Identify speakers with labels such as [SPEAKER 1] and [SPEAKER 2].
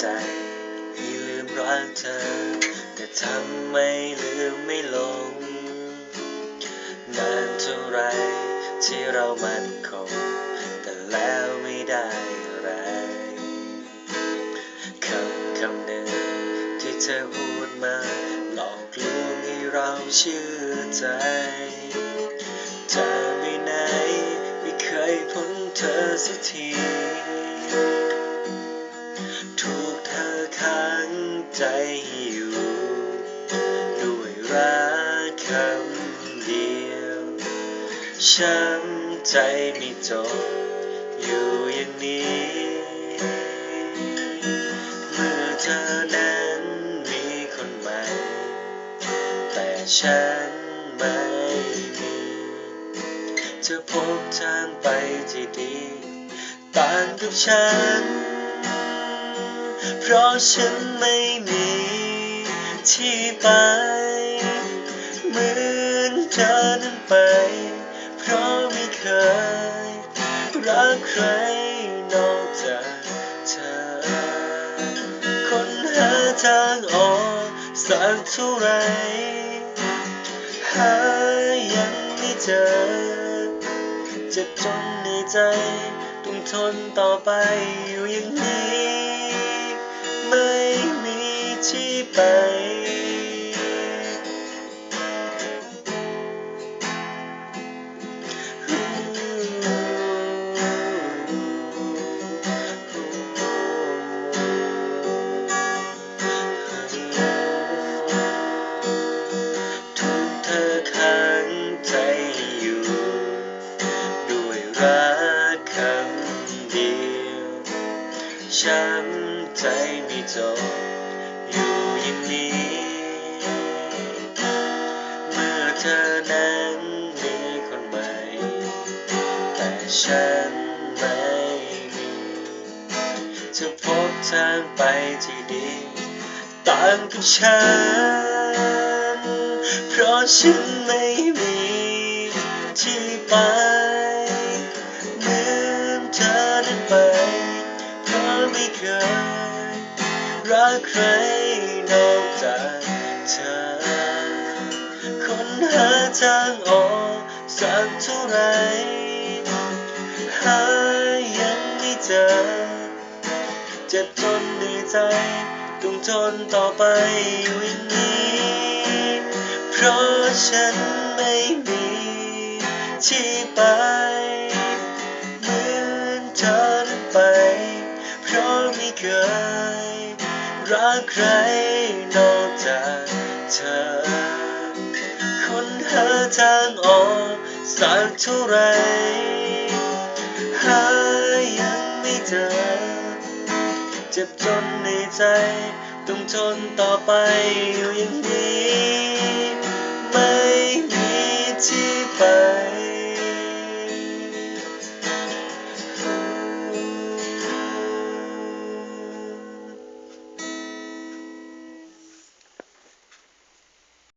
[SPEAKER 1] ใจให้ลืมรักเธอ แต่ทำไม่ลืมไม่ลง นานเท่าไรที่เรามันคง แต่แล้วไม่ได้อะไรคำคำหนึ่งที่เธอพูดมาหลอกลวงให้เราเชื่อใจเธอไปไหนไม่เคยพ้เธอสักที ค้างใจอยู่ ด้วยรักคำเดียวช้ำใจไม่จบอยู่อย่างนี้ เมื่อเธอนั้นมีคนใหม่ แต่ฉันไม่มีเธอพบทางไปที่ดีต่างกับฉัน เพราะฉันไม่มีที่ไป เหมือนเธอนั้นไป เพราะไม่เคย รักใครนอกจากเธอ คนหาทางออกสักเท่าไร หายังไม่เจอเจ็บจนในใจต้องทนต่อไปอยู่อย่างนี้ ไป ถูกเธอค้างใจอยู่ ด้วยรักคำเดียวช้ำใจไม่จบ อยู่อย่างนี้ เมื่อเธอนั้นมีคนใหม่ แต่ฉันไม่มีจะพบทางไปที่ดีต่างกับฉัน เพราะฉันไม่มีที่ไปเหมือนเธอนั้ไปเพราะไม่เคย รักใครนอกจากเธอ คนหาทางออกสักเท่าไรหายังไม่เจอ เจ็บจนเหนื่อยใจต้องทนต่อไปอยู่อย่างนี้ เพราะฉันไม่มีที่ไปเหมือนเธอนั้นไป เพราะไม่เคย รักใครนอกจากเธอ คนหาทางออกสักเท่าไร หายังไม่เจอ เจ็บจนในใจ ต้องทนต่อไปอยู่อย่างนี้